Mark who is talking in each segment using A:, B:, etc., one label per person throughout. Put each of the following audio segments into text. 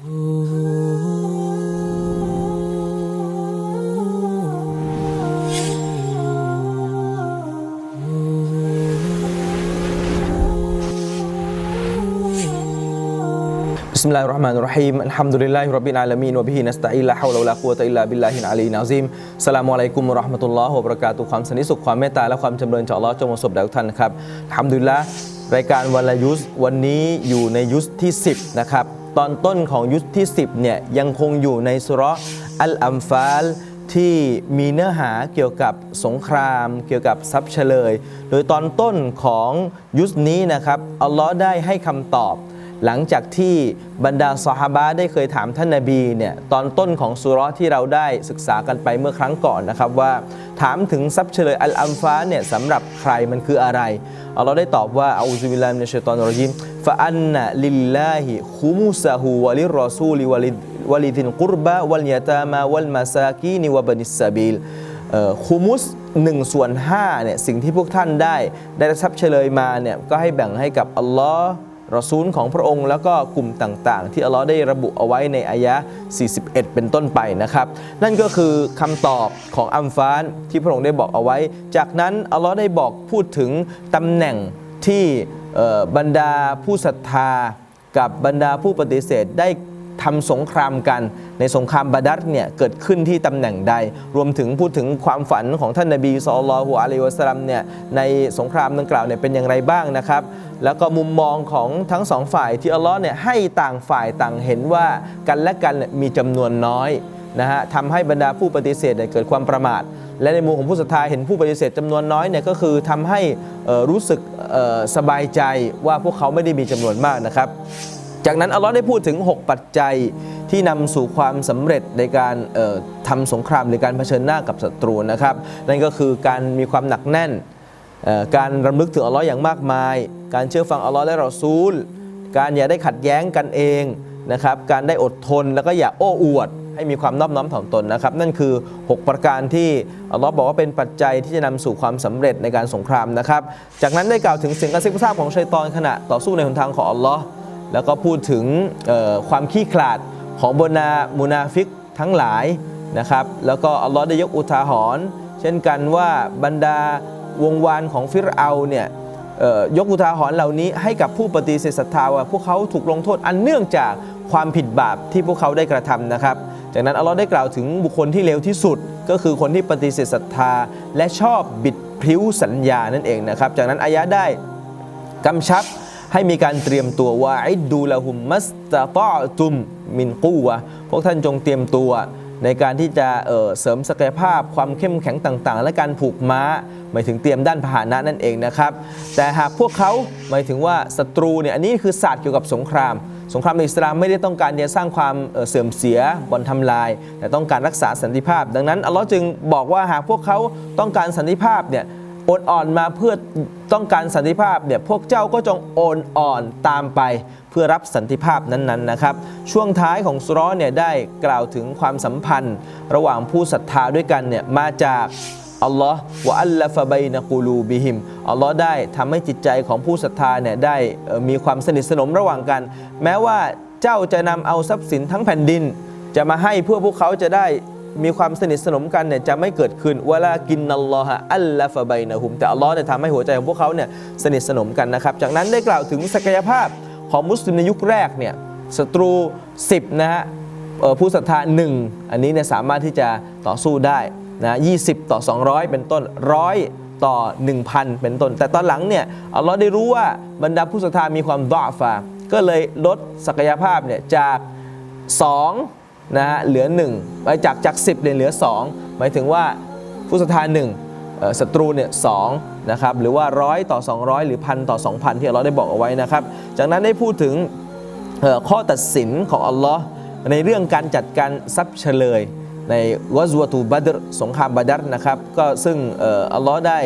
A: بسم الله الرحمن الرحيم الحمد لله رب العالمين وبه نستعين لا حول ولا قوة إلا بالله العلي العظيم สลามอะลัยกุมรอห์มะตุลลอฮ์วะความสันติสุขความเมตตาและความจำเริญจากอัลลอฮ์จงปรสบแด่ทุกท่านนะครับทำดุลิละรายการวันละยุสวันนี้อยู่ในยุสที่ 10 นะครับ ตอนต้นของยุสที่ 10เนี่ยยังคงอยู่ในสุรอัลอัมฟาลที่มีเนื้อหาเกี่ยวกับสงคราม เกี่ยวกับทรัพย์เฉลย โดยตอนต้นของยุคนี้นะครับอัลลอฮ์ได้ให้คำตอบ หลังจากที่บรรดาซอฮาบะได้เคยถามท่านนาบีเนี่ยตอนต้นของสุรที่เราได้ศึกษากันไปเมื่อครั้งก่อนนะครับว่า ถามถึงทรัพย์เฉลยอัลอัมฟาเนี่ยสำหรับใครมันคืออะไรอัลลอฮ์ได้ตอบว่าอูซุบิลลามินชชัยฏอนรรจีมฟะอันนะลิลลาฮิคุมุสะฮูวะลิรอซูลิวะลิวะลิดินกุรบะวัลยะตามะวัลมาซากีนิวะบันิสซาบีลเอ่อคูมุส1ส่วน5เนี่ยสิ่งที่พวกท่านได้ได้รับทรัพย์เฉลยมาเนี่ยก็ให้แบ่งให้กับอัลลอฮ์ รอซูลของพระองค์ แล้วก็กลุ่มต่างๆ ที่อัลลอฮ์ได้ระบุเอาไว้ในอายะห์41 เป็นต้นไปนะครับ นั่นก็คือคำตอบของอัมฟานที่พระองค์ได้บอกเอาไว้ จากนั้นอัลลอฮ์ได้บอกพูดถึงตำแหน่งที่บรรดาผู้ศรัทธากับบรรดาผู้ปฏิเสธได้ ทำสงครามกัน ในสงครามบาดัรเนี่ยเกิดขึ้นที่ตำแหน่งใด รวมถึงพูดถึงความฝันของท่านนบีศ็อลลัลลอฮุอะลัยวะสลัมเนี่ยในสงครามดังกล่าวเนี่ยเป็นอย่างไรบ้างนะครับแล้วก็มุมมองของทั้งสองฝ่ายที่อัลลอฮ์เนี่ยให้ต่างฝ่ายต่างเห็นว่ากันและกันมีจำนวนน้อยนะฮะทำให้บรรดาผู้ปฏิเสธเนี่ยเกิดความประมาท และในมุมของผู้ศรัทธาเห็นผู้ปฏิเสธจำนวนน้อยเนี่ยก็คือทำให้รู้สึกสบายใจว่าพวกเขาไม่ได้มีจำนวนมากนะครับ จากนั้นอัลลอฮ์ได้พูดถึง 6 ปัจจัยที่นำสู่ความสำเร็จในการเอ่อทำสงครามหรือการเผชิญหน้ากับศัตรูนะครับ นั่นก็คือการมีความหนักแน่น การรำลึกถึงอัลลอฮ์อย่างมากมาย การเชื่อฟังอัลลอฮ์และรอซูล การอย่าได้ขัดแย้งกันเองนะครับ การได้อดทนแล้วก็อย่าโอ้อวด ให้มีความนอบน้อมถ่อมตนนะครับ นั่นคือ 6 ประการที่อัลลอฮ์บอกว่าเป็นปัจจัยที่จะนำสู่ความสำเร็จในการสงครามนะครับ จากนั้นได้กล่าวถึงเสียงกระซิบกระซาบของชัยตอนขณะต่อสู้ในหนทางของอัลลอฮ์ แล้วก็พูดถึงความขี้ขลาดของบรรดามุนาฟิกทั้งหลายนะครับ แล้วก็อัลลอฮ์ได้ยกอุทาหรณ์เช่นกันว่าบรรดาวงวานของฟิรเอาเนี่ยยกอุทาหรณ์เหล่านี้ให้กับผู้ปฏิเสธศรัทธาว่าพวกเขาถูกลงโทษอันเนื่องจากความผิดบาปที่พวกเขาได้กระทำนะครับ จากนั้นอัลลอฮ์ได้กล่าวถึงบุคคลที่เลวที่สุด ก็คือคนที่ปฏิเสธศรัทธาและชอบบิดพริ้วสัญญานั่นเองนะครับ จากนั้นอายะได้กำชับ ให้มีการเตรียมตัวว่าอิดดูละหุมมัสตะตอตุมมินกูวะพวกท่านจงเตรียมตัวในการที่จะเเสริมศักยภาพความเข้มแข็งต่างๆ และการผูกม้า หมายถึงเตรียมด้านพาหนะนั่นเองนะครับ แต่หากพวกเขาหมายถึงว่าศัตรูเนี่ยอันนี้คือศาสตร์เกี่ยวกับสงคราม สงครามในอิสลามไม่ได้ต้องการจะสร้างความเเสื่อมเสียบ่อนทำลาย แต่ต้องการรักษาสันติภาพ ดังนั้นอัลลอฮ์จึงบอกว่าหากพวกเขาต้องการสันติภาพเนี่ย อนอ่อนมาเพื่อต้องการสันติภาพเนี่ยพวกเจ้าก็จงโอนอ่อนตามไปเพื่อรับสันติภาพนั้นๆนะครับ ช่วงท้ายของสุราะห์เนี่ยได้กล่าวถึงความสัมพันธ์ ระหว่างผู้ศรัทธาด้วยกันเนี่ยมาจากอัลลอฮ์วะอัลลฟะบัยนะกูลูบิฮิมอัลลอฮ์ได้ทำให้จิตใจของผู้ศรัทธาเนี่ยได้มีความสนิทสนมระหว่างกัน แม้ว่าเจ้าจะนำเอาทรัพย์สินทั้งแผ่นดิน จะมาให้เพื่อพวกเขาจะได้ มีความสนิทสนมกันเนี่ยจะไม่เกิดขึ้นเวลากินนัลลอฮะอัลลฟะบัยนะฮุมแต่อัลลอฮ์เนี่ยทำให้หัวใจของพวกเขาเนี่ยสนิทสนมกันนะครับ จากนั้นได้กล่าวถึงศักยภาพของมุสลิมในยุคแรกเนี่ยศัตรู 10 นะฮะผู้ศรัทธา 1 อันนี้เนี่ยสามารถที่จะต่อสู้ได้นะ20ต่อ 200 เป็นต้นร้อยต่อ 1,000 เป็นต้น แต่ตอนหลังเนี่ยอัลลอฮ์ได้รู้ว่าบรรดาผู้ศรัทธามีความดอฟาก็เลยลดศักยภาพเนี่ยจาก 2 นะฮะเหลือ1ไปจากจาก 10เนี่ยเหลือ 2 หมายถึงว่าผู้ศรัทธา1เอ่อศัตรูเนี่ยสองนะครับหรือว่าร้อยต่อ 200 หรือพันต่อ 2,000 ที่เราได้บอกเอาไว้นะครับ จากนั้นได้พูดถึงข้อตัดสินของอัลลอฮ์ในเรื่องการจัดการทรัพย์เฉลยในวะซวตูบัดรสงครามบัดรนะครับก็ซึ่งอัลลอฮ์ได้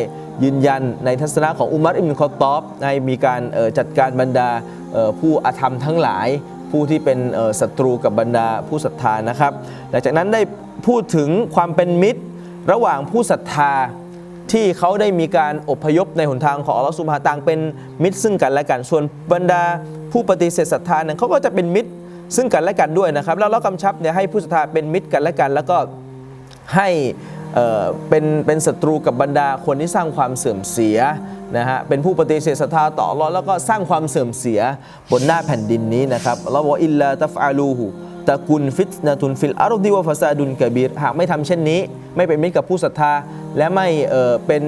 A: ยืนยันในทัศนะของอุมัรอิบนุคอตอบในมีการจัดการบรรดาผู้อาธรรมทั้งหลาย ผู้ที่เป็นศัตรูกับบรรดาผู้ศรัทธานะครับ หลังจากนั้นได้พูดถึงความเป็นมิตรระหว่างผู้ศรัทธาที่เขาได้มีการอพยพในหนทางของอัลลอฮฺสุบฮาต่างเป็นมิตรซึ่งกันและกัน ส่วนบรรดาผู้ปฏิเสธศรัทธาเนี่ยเขาก็จะเป็นมิตรซึ่งกันและกันด้วยนะครับ แล้วเรากำชับเนี่ยให้ผู้ศรัทธาเป็นมิตรกันและกัน แล้วก็ให้ เเป็นเป็นศัตรูกับบรรดาคนที่สร้างความเสื่อมเสียนะฮะเป็นผู้ปฏิเสธศรัทธาต่ออัลเลอแล้วก็สร้างความเสื่อมเสียบนหน้าแผ่นดินนี้นะครับลเลอฮ์บอกว่าอิลลาตัฟอาลูฮูตะกุนฟิตนะตุนฟิลอารดิวะฟาซาดุนกะบีรหากไม่ทำเช่นนี้ ไม่เป็นมิตรกับผู้ศรัทธา และไม่เอ่อเป็น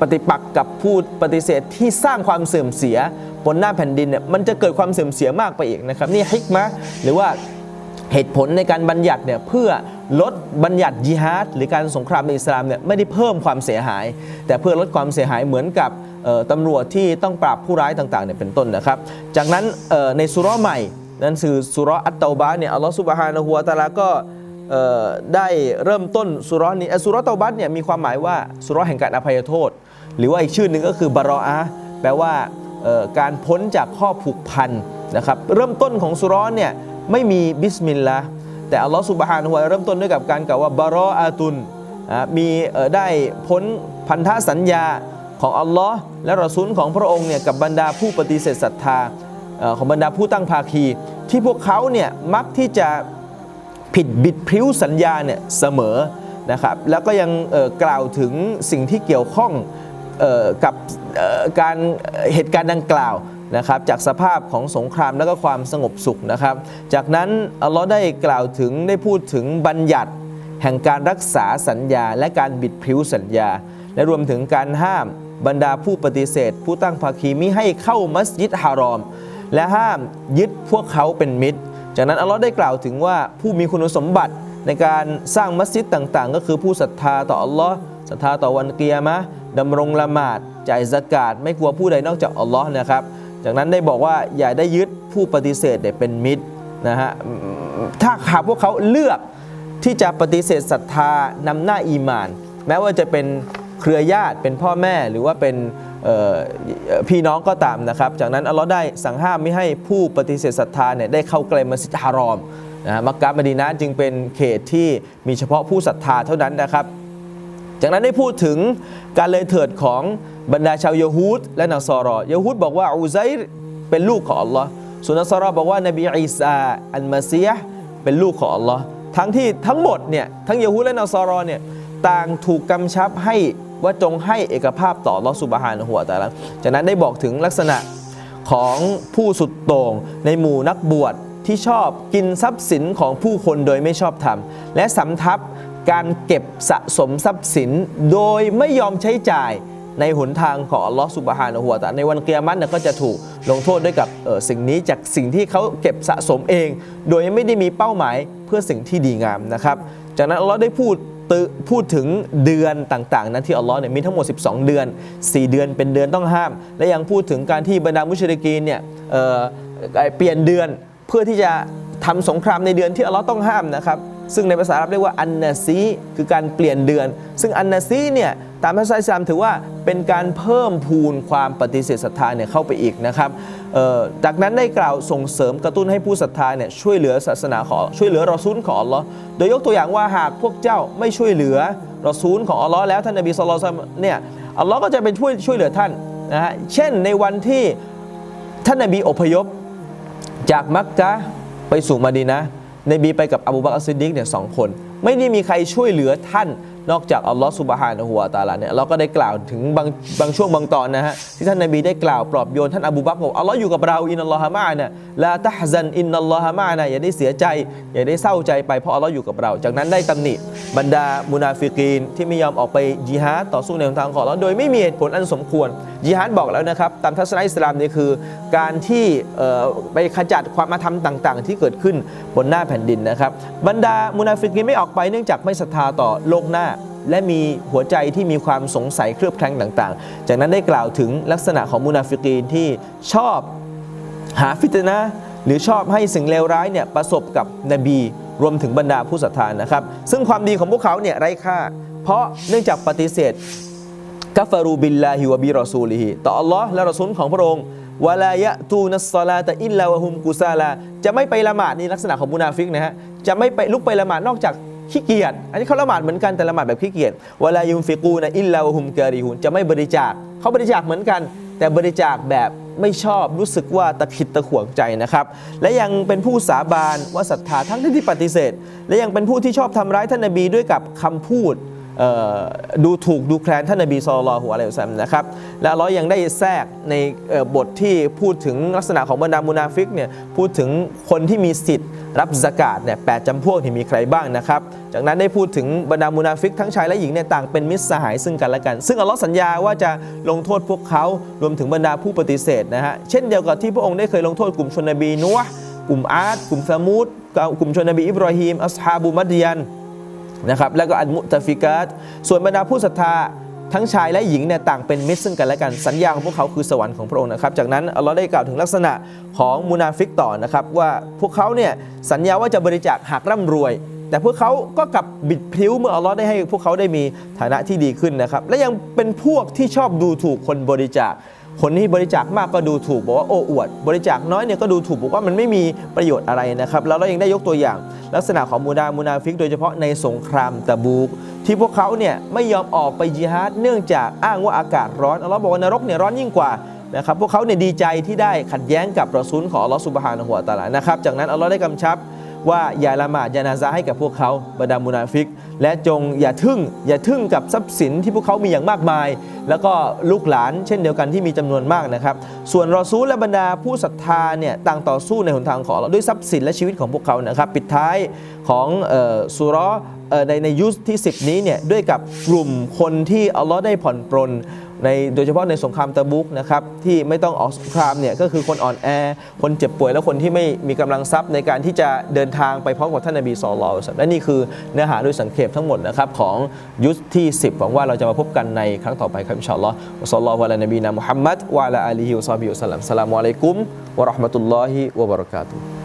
A: ปฏิปักษ์กับผู้ปฏิเสธที่สร้างความเสื่อมเสียบนหน้าแผ่นดินเนี่ยมันจะเกิดความเสื่อมเสียมากไปอีกนะครับนี่ฮิกมะห์หรือว่า เหตุผลในการบัญญัติเนี่ยเพื่อลดบัญญัติยิฮาดหรือการสงครามในอิสลามเนี่ยไม่ได้เพิ่มความเสียหาย แต่เพื่อลดความเสียหายเหมือนกับตำรวจที่ต้องปราบผู้ร้ายต่างๆเนี่ยเป็นต้นนะครับ จากนั้นในสุราะห์ใหม่นั่นคือสุราะห์อัตเตาบะเนี่ยอัลลอฮฺซุบฮานะฮูวะตะอาลาก็ได้เริ่มต้นสุราะห์นี้สุราะห์เตาบะห์เนี่ยมีความหมายว่าสุราะห์แห่งการอภัยโทษ หรือว่าอีกชื่อหนึ่งก็คือบารออะแปลว่าการพ้นจากข้อผูกพันนะครับเริ่มต้นของสุราะห์เนี่ย ไม่มีบิสมิลลาห์แต่อัลลอฮฺสุบฮานะฮูวาเริ่มต้นด้วยกับการกล่าวว่าบารออาตุนมีได้พ้นพันธสัญญาของอัลลอฮ์และรอซูลของพระองค์เนี่ยกับบรรดาผู้ปฏิเสธศรัทธาของบรรดาผู้ตั้งภาคี ที่พวกเขาเนี่ยมักที่จะผิดบิดพริ้วสัญญาเนี่ยเสมอนะครับแล้วก็ยังกล่าวถึงสิ่งที่เกี่ยวข้องออกับการเหตุการณ์ดังกล่าว นะครับจากสภาพของสงครามแล้วก็ความสงบสุขนะครับ จากนั้นอัลลอฮ์ได้กล่าวถึงได้พูดถึงบัญญัติ แห่งการรักษาสัญญา และการบิดพริ้วสัญญา และรวมถึงการห้ามบรรดาผู้ปฏิเสธ ผู้ตั้งภาคีมิให้เข้ามัสยิดฮารอม และห้ามยึดพวกเขาเป็นมิตร จากนั้นอัลลอฮ์ได้กล่าวถึงว่าผู้มีคุณสมบัติในการสร้างมัสยิดต่างๆ ก็คือผู้ศรัทธาต่ออัลลอฮ์ศรัทธาต่อวันเกียามะดำรงละหมาดจ่ายสกาดไม่กลัวผู้ใดนอกจากอัลลอฮ์นะครับ จากนั้นได้บอกว่าอย่าได้ยึดผู้ปฏิเสธเป็นมิตรนะฮะถ้าหากพวกเขาเลือกที่จะปฏิเสธศรัทธานำหน้าอีมาน แม้ว่าจะเป็นเครือญาติเป็นพ่อแม่หรือว่าเป็นพี่น้องก็ตามนะครับ จากนั้นอัลลอฮ์ได้สั่งห้ามไม่ให้ผู้ปฏิเสธศรัทธาเนี่ยได้เข้าใกล้มัสยิดฮารอมนะมักกะมดีนะจึงเป็นเขตที่มีเฉพาะผู้ศรัทธาเท่านั้นนะครับ จากนั้นได้พูดถึงการเลยเถิดของบรรดาชาวยะฮูดและนัสรอยะฮูดบอกว่าอุไซร์เป็นลูกของอัลลอฮ์ส่วนนัสรอบอกว่านบีอีสาอัลมาซียเป็นลูกของอัลลอฮ์ทั้งที่ทั้งหมดเนี่ยทั้งยะฮูดและนัสรอเนี่ยต่างถูกกำชับให้ว่าจงให้เอกภาพต่ออัลอสุบฮานะฮูวะตะอาลาจากนั้นได้บอกถึงลักษณะของผู้สุดโต่งในหมู่นักบวชที่ชอบกินทรัพย์สินของผู้คนโดยไม่ชอบธรรม และสำทับ การเก็บสะสมทรัพย์สินโดยไม่ยอมใช้จ่ายในหนทางของอัลลอฮฺสุบฮานะฮูวตะในวันเกียรติเนี่ยก็จะถูกลงโทษด้วยกับสิ่งนี้จากสิ่งที่เขาเก็บสะสมเอง โดยไม่ได้มีเป้าหมายเพื่อสิ่งที่ดีงามนะครับ จากนั้นอัลลอฮ์ได้พูดตึพูดถึงเดือนต่างๆนั้นที่อัลลอฮ์เนี่ยมีทั้งหมด 12 เดือน 4 เดือนเป็นเดือนต้องห้าม และยังพูดถึงการที่บรรดามุชริกีนเนี่ยเเปลี่ยนเดือนเพื่อที่จะทำสงครามในเดือนที่อัลลอฮ์ต้องห้ามนะครับ ซึ่งในภาษาอาหรับเรียกว่าอันนาซีคือการเปลี่ยนเดือน ซึ่งอันนาซีเนี่ยตามภาษาอิสลามถือว่าเป็นการเพิ่มพูนความปฏิเสธศรัทธาเนี่ยเข้าไปอีกนะครับจากนั้นได้กล่าวส่งเสริมกระตุ้นให้ผู้ศรัทธาเนี่ยช่วยเหลือศาสนาของช่วยเหลือรอซูลของอัลลอฮ์โดยยกตัวอย่างว่าหากพวกเจ้าไม่ช่วยเหลือรอซูลของอัลลอฮ์แล้วท่านนบีสุลต่านเนี่ยอัลลอฮ์ก็จะเป็นช่วยช่วยเหลือท่านนะฮะเช่นในวันที่ท่านนบีอพยพจากมักกะฮ์ไปสู่มะดีนะ นบีไปกับอบูบักรอัสซิดดิกเนี่ยสองคน ไม่ได้มีใครช่วยเหลือท่าน นอกจากอัลลอฮ์สุบฮานะฮูวตาลาเนี่ยเราก็ได้กล่าวถึงบางบางช่วงบางตอนนะฮะที่ท่านนบีได้กล่าวปลอบโยนท่านอบูบักรบอกอัลลอฮ์อยู่กับเราอินนัลลอฮะมานะลาตะฮซันอินนัลลอฮะมานะอย่าได้เสียใจ อย่าได้เศร้าใจไปเพราะอัลลอฮ์อยู่กับเรา จากนั้นได้ตำหนิบรรดามุนาฟิกีนที่ไม่ยอมออกไปจิฮาดต่อสู้ในทางของอัลลอฮ์โดยไม่มีเหตุผลอันสมควรจิฮาดบอกแล้วนะครับตามทัศนะอิสลามนี่คือ การที่เอ่อไปขจัดความมาทำต่าง ๆ ที่เกิดขึ้นบนหน้าแผ่นดินนะครับบรรดามุนาฟิกีนไม่ออกไปเนื่องจากไม่ศรัทธาต่อโลกหน้า และมีหัวใจที่มีความสงสัยเครือบแคลงต่างๆ จากนั้นได้กล่าวถึงลักษณะของมุนาฟิกีนที่ชอบหาฟิตนะหรือชอบให้สิ่งเลวร้ายเนี่ยประสบกับนบีรวมถึงบรรดาผู้ศรัทธานะครับ ซึ่งความดีของพวกเขาเนี่ยไร้ค่า เพราะเนื่องจากปฏิเสธกัฟารูบิลลาฮิวะบิรอซูลิฮิต่ออัลลอฮ์และรอซูลของพระองค์วลายะตูนัสซาลาแตะอิลลาวะฮุมกุซาลา จะไม่ไปละหมาดนี่ลักษณะของมุนาฟิกนะฮะ จะไม่ไปลุกไปละหมาดนอกจาก ขี้เกียจอันนี้เขาละหมาดเหมือนกันแต่ละหมาดแบบขี้เกียจเวลายุมฟิกูนะอิลลาวฮุมการิฮุนจะไม่บริจาคเขาบริจาคเหมือนกัน แต่บริจาคแบบไม่ชอบรู้สึกว่าตะขิดตะขวงใจนะครับ และยังเป็นผู้สาบานว่าศรัทธาทั้งที่ปฏิเสธ และยังเป็นผู้ที่ชอบทำร้ายท่านนบีด้วยกับคำพูด ดูถูกดูแคลนท่านนบีสุลต่านละฮ์อะลัยฮิวะซัลลัมนะครับและอัลเลาะห์ยังได้แทรกในบทที่พูดถึงลักษณะของบรรดามุนาฟิกเนี่ยพูดถึงคนที่มีสิทธิ์รับสกาดเนี่ยแปดจำพวกที่มีใครบ้างนะครับ จากนั้นได้พูดถึงบรรดามุนาฟิกทั้งชายและหญิงเนี่ยต่างเป็นมิตรสหายซึ่งกันและกัน ซึ่งอัลลาะห์สัญญาว่าจะลงโทษพวกเขารวมถึงบรรดาผู้ปฏิเสธนะฮะเช่นเดียวกับที่พระองค์ได้เคยลงโทษกลุ่มชนนบีนัวกลุ่มอาดกลุ่มซามูดกลุ่มชนนบีอิบราฮิมอัสฮาบุมัดยัน นะครับแล้วก็อันมุตฟิกาตส่วนบรรดาผู้ศรัทธาทั้งชายและหญิงเนี่ยต่างเป็นมิตรซึ่งกันและกันสัญญาของพวกเขาคือสวรรค์ของพระองค์นะครับ จากนั้นอัลลอฮ์ได้กล่าวถึงลักษณะของมุนาฟิกต่อนะครับว่าพวกเขาเนี่ยสัญญาว่าจะบริจาคหากร่ำรวย แต่พวกเขาก็กลับบิดพลิ้วเมื่ออัลลอฮ์ได้ให้พวกเขาได้มีฐานะที่ดีขึ้นนะครับและยังเป็นพวกที่ชอบดูถูกคนบริจาค คนที่บริจาคมากก็ดูถูกบอกว่าโอ้อวด บริจาคน้อยเนี่ยก็ดูถูกบอกว่ามันไม่มีประโยชน์อะไรนะครับแล้วเรายังได้ยกตัวอย่าง ลักษณะของมูดามูนาฟิก โดยเฉพาะในสงครามตะบูก ที่พวกเขาเนี่ยไม่ยอมออกไปจิฮาดเนื่องจากอ้างว่าอากาศร้อนอัลลอฮ์บอกว่านรกเนี่ยร้อนยิ่งกว่านะครับพวกเขาเนี่ยดีใจที่ได้ขัดแย้งกับรอซูลของอัลลอฮ์สุบฮานะฮูวตะอาลานะครับจากนั้นอัลลอฮ์ได้กำชับ ว่าอย่าละหมาดยานาซาให้กับพวกเขาบรรดามุนาฟิก และจงอย่าทึ่งอย่าทึ่งกับทรัพย์สินที่พวกเขามีอย่างมากมาย แล้วก็ลูกหลานเช่นเดียวกันที่มีจำนวนมากนะครับ ส่วนรอซูลและบรรดาผู้ศรัทธาเนี่ยต่างต่อสู้ในหนทางของเราด้วยทรัพย์สินและชีวิตของพวกเขานะครับ ปิดท้ายของออสุรอในในยุคที่ 10 นี้เนี่ยด้วยกับกลุ่มคนที่อัลลอฮ์ได้ผ่อนปรน ในโดยเฉพาะในสงครามตะบุกนะครับที่ไม่ต้องออกสงครามเนี่ยก็คือคนอ่อนแอ คนเจ็บป่วยและคนที่ไม่มีกำลังทรัพย์ในการที่จะเดินทางไปพร้อมกับท่านนบีสุลต่านและนี่คือเนื้อหาโดยสังเขปทั้งหมดนะครับของยุคที่ 10หวังว่าเราจะมาพบกันในครั้งต่อไปครับอินชาอัลลอฮ์วะซัลลัลลอฮุอะลัยนบีนะมุฮัมมัดวะอะลาอาลีฮิวะซอฮบิฮิวะสัลลัมสลามุอะลัยกุมวะเราะห์มะตุลลอฮิวะบะเราะกาตุฮ์